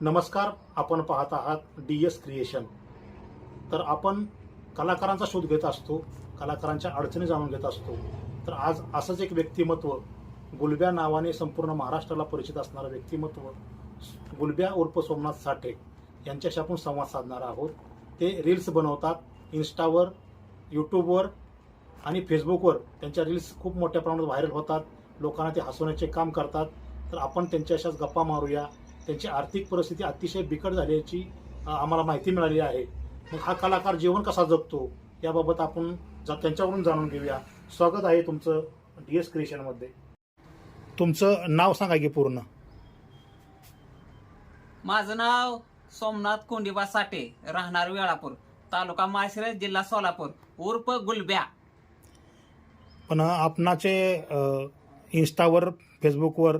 नमस्कार आपण पाहत आहात डी एस क्रिएशन तर आपण कलाकारांचा शोध घेत असतो कलाकारांच्या अडचणी जाणून घेत असतो. तर आज असंच एक व्यक्तिमत्व गुलब्या नावाने संपूर्ण महाराष्ट्राला परिचित असणारं व्यक्तिमत्व गुलब्या उर्फ सोमनाथ साठे यांच्याशी आपण संवाद साधणार आहोत. ते रील्स बनवतात इन्स्टावर यूट्यूबवर आणि फेसबुकवर त्यांच्या रील्स खूप मोठ्या प्रमाणात व्हायरल होतात. लोकांना ते हसवण्याचे काम करतात. तर आपण त्यांच्याशाच गप्पा मारूया. त्यांची आर्थिक परिस्थिती अतिशय बिकट झाल्याची आम्हाला माहिती मिळाली आहे. मग हा कलाकार जीवन कसा जगतो याबाबत आपण जा- त्यांच्याकडून जाणून घेऊया. स्वागत आहे तुमचं डी एस क्रिएशनमध्ये तुमचं नाव सांगा की पूर्ण. माझं नाव सोमनाथ कोंडीबा साठे राहणार वेळापूर तालुका माळशिरस जिल्हा सोलापूर उर्फ गुलब्या. पण आपणाचे अ, इन्स्टावर फेसबुकवर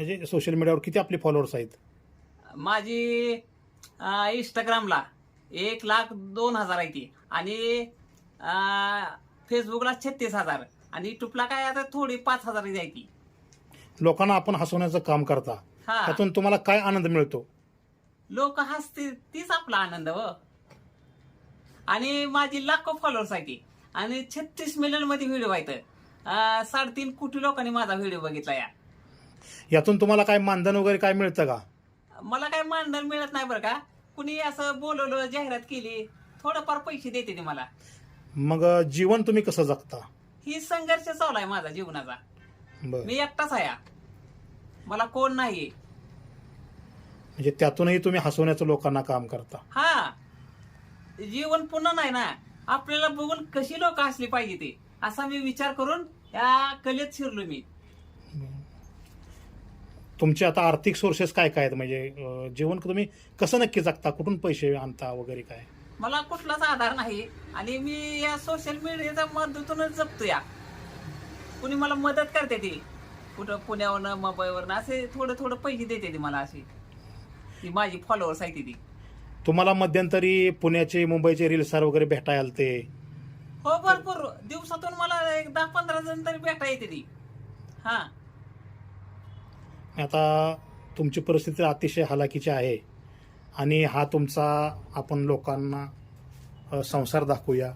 म्हणजे सोशल मीडियावर किती आपले फॉलोअर्स आहेत? माझी अं, इंस्टाग्रामला एक लाख दोन हजार आहे ती. आणि अं, फेसबुकला छत्तीस हजार. आणि युट्यूबला काय आता थोडी पाच हजार आहे ती. लोकांना आपण हसवण्याचं काम करता. हा. त्यातून तुम्हाला काय आनंद मिळतो? लोक हसतील तीच आपला आनंद व. आणि माझी लाखो फॉलोअर्स आहे ती. आणि छत्तीस मिलियनमध्ये व्हिडिओ आहेत. अं, साडेतीन कोटी लोकांनी माझा व्हिडिओ बघितला या. यातून तुम्हाला काय मानधन वगैरे काय मिळतं का? मला काय मानधन मिळत नाही बरं का. कुणी असं बोलवलं जाहिरात केली थोडंफार पैसे देते ती मला. मग अ, जीवन तुम्ही कसं जगता? ही संघर्ष चालू आहे माझा जीवनाचा. बरं. मी एकटाच आहे. मला कोण नाही म्हणजे त्यातूनही तुम्ही हसवण्याचं लोकांना काम करता. हा. जीवन पुन्हा नाही ना. आपल्याला बघून कशी लोक असली पाहिजे ते. असा मी विचार करून या कलेत शिरलो मी. तुमचे आता आर्थिक सोर्सेस काय काय आहेत? म्हणजे जीवन तुम्ही कसं नक्की जगता? कुठून पैसे आणता वगैरे काय? मला कुठलाच आधार नाही. आणि मी या सोशल मीडियाच्या मदतीतूनच जगतो या. कुणी मला मदत करते ती. कुठं पुण्यावरनं मुंबईवरनं असे थोडं थोडं पैसे देते ती मला अशी. ती माझी फॉलोअर्स आहे ती ती. तुम्हाला मध्यंतरी पुण्याचे मुंबईचे रील स्टार वगैरे भेटायला आलते? हो भरपूर. दिवसातून मला एक दहा पंधरा जण तरी भेटा येते ती. हा. आता तुमची परिस्थिती अतिशय हलाखीची आहे. आणि हा तुमचा आपण लोकांना संसार दाखवूया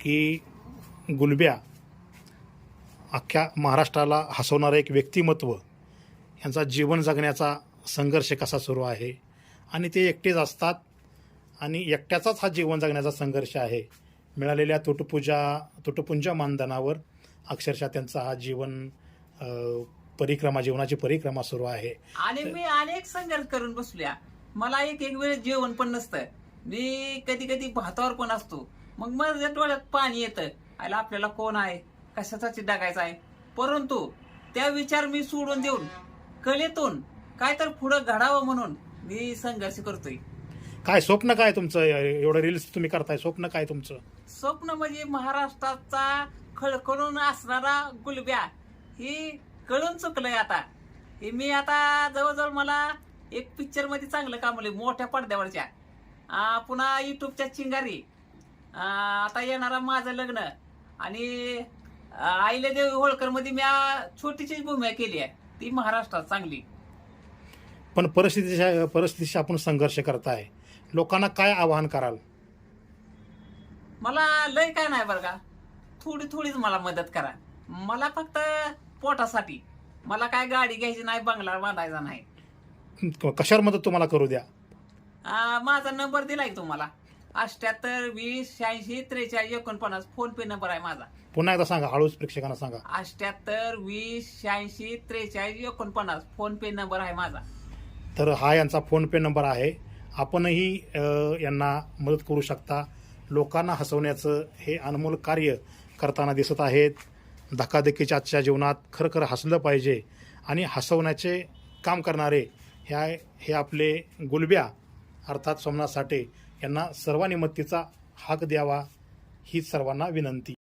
की गुलब्या अख्ख्या महाराष्ट्राला हसवणारं एक व्यक्तिमत्व यांचा जीवन जगण्याचा संघर्ष कसा सुरू आहे? आणि ते एकटेच असतात आणि एकट्याचाच हा जीवन जगण्याचा संघर्ष आहे. मिळालेल्या तुटपुजा तुटपुंजा मानधनावर अक्षरशः त्यांचा हा जीवन परिक्रमा जीवनाची परिक्रमा सुरू आहे. आणि मी अनेक संघर्ष करून बसल्या. मला एक एक वेळ जेवण पण नसतं. मी कधी कधी भातावर पण असतो. मग माझ्या डोळ्यात पाणी येतं. आयला आपल्याला कोण आहे? कशासाठी डागायचं आहे? परंतु त्या विचार मी सोडून देऊन कलेतून काय तर पुढं घडावं म्हणून मी संघर्ष करतोय. काय स्वप्न काय तुमचं? एवढं रील्स तुम्ही करताय स्वप्न काय तुमचं? स्वप्न म्हणजे महाराष्ट्राचा खळखळून असणारा गुलब्या. ही कळून चुकलंय आता. हे मी आता जवळजवळ मला एक पिक्चरमध्ये चांगलं कामवलंय मोठ्या पडद्यावरच्या. पुन्हा युट्यूबच्या चिंगारी. आता येणारा माझं लग्न. आणि आईले देव होळकरमध्ये मी छोटीशीच भूमिका केली आहे. ती महाराष्ट्रात चांगली. पण परिस्थितीच्या परिस्थितीशी आपण संघर्ष करताय. लोकांना काय आवाहन कराल? मला लय काय नाही बरं का. थोडी थोडीच मला मदत करा. मला फक्त पोटासाठी. मला काय गाडी घ्यायची नाही बंगला बांधायचा नाही. कशावर मदत तुम्हाला करू द्या? आ, माझा नंबर दिलाय तुम्हाला. अष्ट्याहत्तर वीस शहाऐंशी त्रेचाळीस एकोणपन्नास. फोन पे नंबर आहे माझा. पुन्हा एकदा सांगा हळूच प्रेक्षकांना सांगा. अष्ट्याहत्तर वीस शहाऐंशी त्रेचाळीस एकोणपन्नास. फोन पे नंबर आहे माझा. तर हा यांचा फोनपे नंबर आहे. आपणही अ, यांना मदत करू शकता. लोकांना हसवण्याचं हे अनमोल कार्य करताना दिसत आहेत. धकाधकीच्या आजच्या जीवनात खरं खरं हसलं पाहिजे आणि हसवण्याचे काम करणारे ह्या हे आपले गुलब्या अर्थात सोमनाथ साठे यांना सर्वांनी मत्तीचा हाक द्यावा ही सर्वांना विनंती.